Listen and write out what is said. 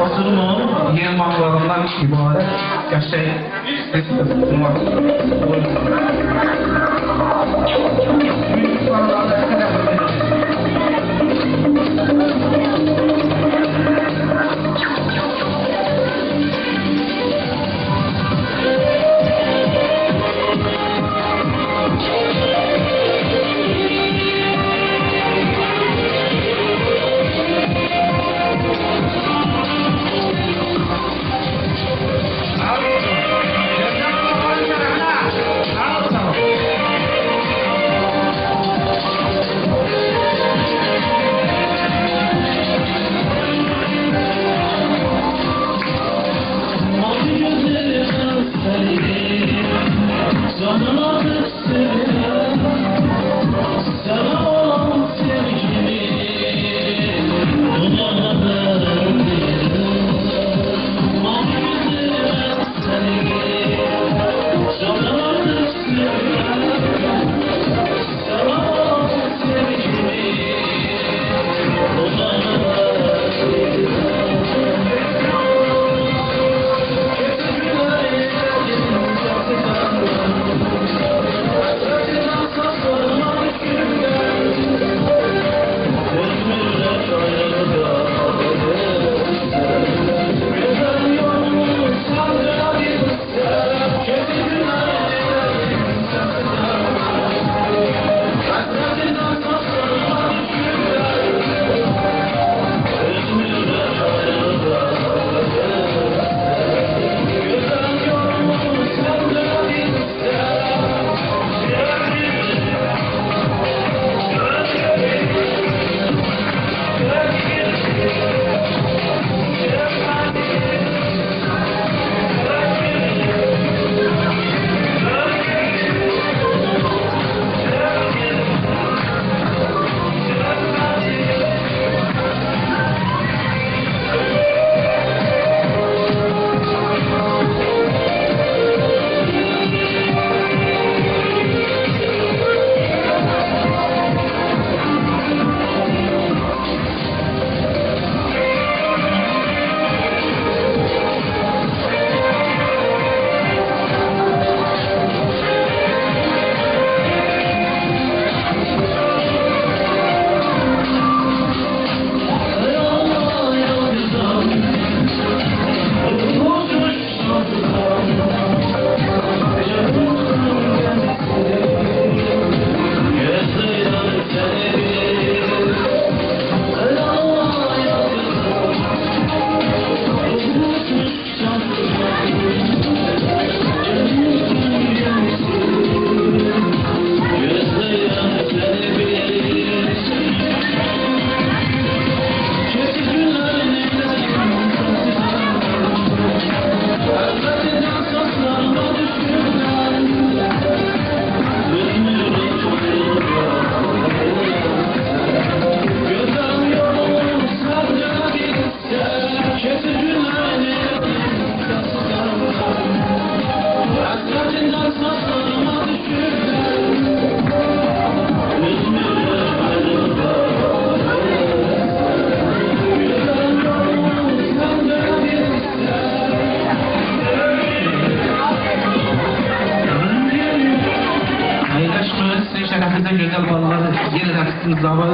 Oturumun yer mağaralarından ibaret yaşayın. Buyurun. Büyük şerefinize güzel bağları yeniden zaman